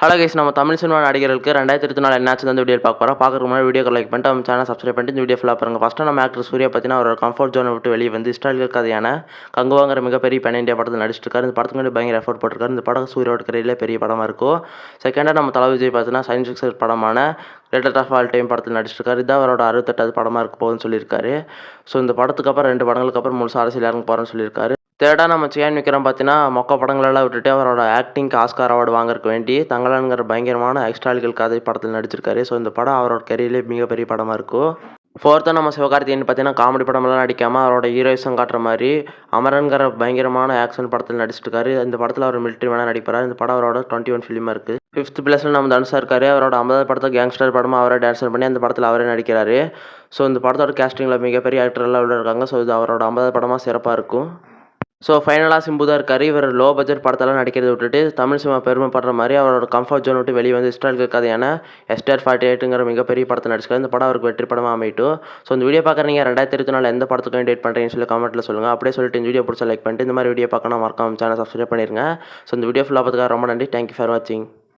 Hello guys நம்ம Tamil cinema நடிகர்களுக்கு ரெண்டாயிரத்தி இருபத்தி நாலு என்னாச்சு அந்த வீடியோ பார்க்க போகிறோம் பார்க்குற முன்னாடி வீடியோ லைக் பண்ணிட்டு நம்ம சேனல் சப்ஸ்கிரைப் பண்ணிட்டு இந்த வீடியோ ஃபுல்லாக பாருங்க. ஃபஸ்ட்டு நம்ம ஆக்டர் சூர்யா பற்றினா அவரோட கம்ஃபர்ட் ஜோனை விட்டு வெளியே வந்து இஸ்டாலியல் கதையான கங்குவாங்கிற மிகப்பெரிய பெண் இந்தியா படத்தில் நடிச்சிட்டு இருக்காரு. இந்த படத்துக்கு முன்னாடி பயங்கர எஃபோர்ட் போட்டிருக்காரு. இந்த படம் சூர்யாவோட கரையிலே பெரிய படமாக இருக்கும். செகண்டாக நம்ம தலை விஜய் பார்த்தீங்கன்னா சயின்ஸ் ஃபிக்சர் படமான கிரேட்டர் ஆஃப் ஆல் டைம் படத்தில் நடிச்சிருக்காரு இதான் அவரோட அறுபத்தெட்டாவது படமாக இருக்க போகுதுன்னு சொல்லியிருக்காரு. ஸோ இந்த படத்துக்கு அப்புறம் ரெண்டு படங்களுக்கு அப்புறம் முழுசாக அரசியல் இறங்க போகிறேன்னு சொல்லியிருக்காரு. தேர்டாக நம்ம சியான் விக்ரம் பார்த்தீங்கன்னா மொக்க படங்களெல்லாம் விட்டுட்டு அவரோட ஆக்டிங்க்கு ஆஸ்கார் அவார்டு வாங்குறதுக்கு வேண்டி தங்கலான்கிற பயங்கரமான எக்ஸ்ட்ராலிக்கல் கதை படத்தில் நடிச்சிருக்காரு. ஸோ இந்த படம் அவரோட கரியர்லேயே மிகப்பெரிய படமாக இருக்கும் ஃபோர்த்தாக நம்ம சிவகார்த்திகேயன் பார்த்தீங்கன்னா காமெடி படமெல்லாம் நடிக்காமல் அவரோட ஹீரோயிசம் காட்டுற மாதிரி அமரன்கிற பயங்கரமான ஆக்ஷன் படத்தில் நடிச்சிருக்காரு. இந்த படத்தில் அவர் மிலிட்ரி வேணால் நடிப்பார். இந்த படம் அவரோட டுவெண்ட்டி ஒன் ஃபிலிமாக இருக்குது ஃபிஃப்த் பிளேஸில் நம்ம தனுஷா இருக்காரு. அவரோட ஐம்பதாவது படத்தை கேங்ஸ்டர் படமாக அவரே டான்ஸர் பண்ணி அந்த படத்தில் அவரே நடிக்கிறாரு. ஸோ இந்த படத்தோட கேஸ்டிங்கில் மிகப்பெரிய ஆக்டர்லாம் உள்ள இருக்காங்க. ஸோ இது அவரோட ஐம்பதாவது படமாக சிறப்பாக இருக்கும். ஸோ ஃபைனலாக சிம்பு தான் இருக்கார். இவர் லோ பட்ஜெட் படத்தெல்லாம் நடிக்கிறத விட்டுட்டு தமிழ் சினிமா பெருமைப்படுற மாதிரி அவரோட கம்ஃபர்ட் ஜோன் விட்டு வெளியே வந்து இஸ்டால் கதையான எஸ்டர் ஃபார்ட்டி எயிட்டுங்கிற மிகப்பெரிய படத்தை நடிச்சிருக்காரு. இந்த படம் அவருக்கு வெற்றி படமாக அமைட்டும் ஸோ இந்த வீடியோ பார்க்குறீங்க ரெண்டாயிரத்தி இருபத்தி நாலு எந்த படத்துக்கும் டேட் பண்ணுறீங்கன்னு சொல்லி கமெண்ட்டில் சொல்லுங்கள் அப்படியே சொல்லிட்டு இந்த வீடியோ பிடிச்ச லைக் பண்ணிட்டு இந்த மாதிரி வீடியோ பார்க்கணும் மறக்காம சேனல் சப்ஸ்கிரைப் பண்ணிருங்க. ஸோ இந்த வீடியோ ஃபுல்லாக பார்த்துக்காக ரொம்ப நன்றி. தேங்க்யூ ஃபார் வாட்சிங்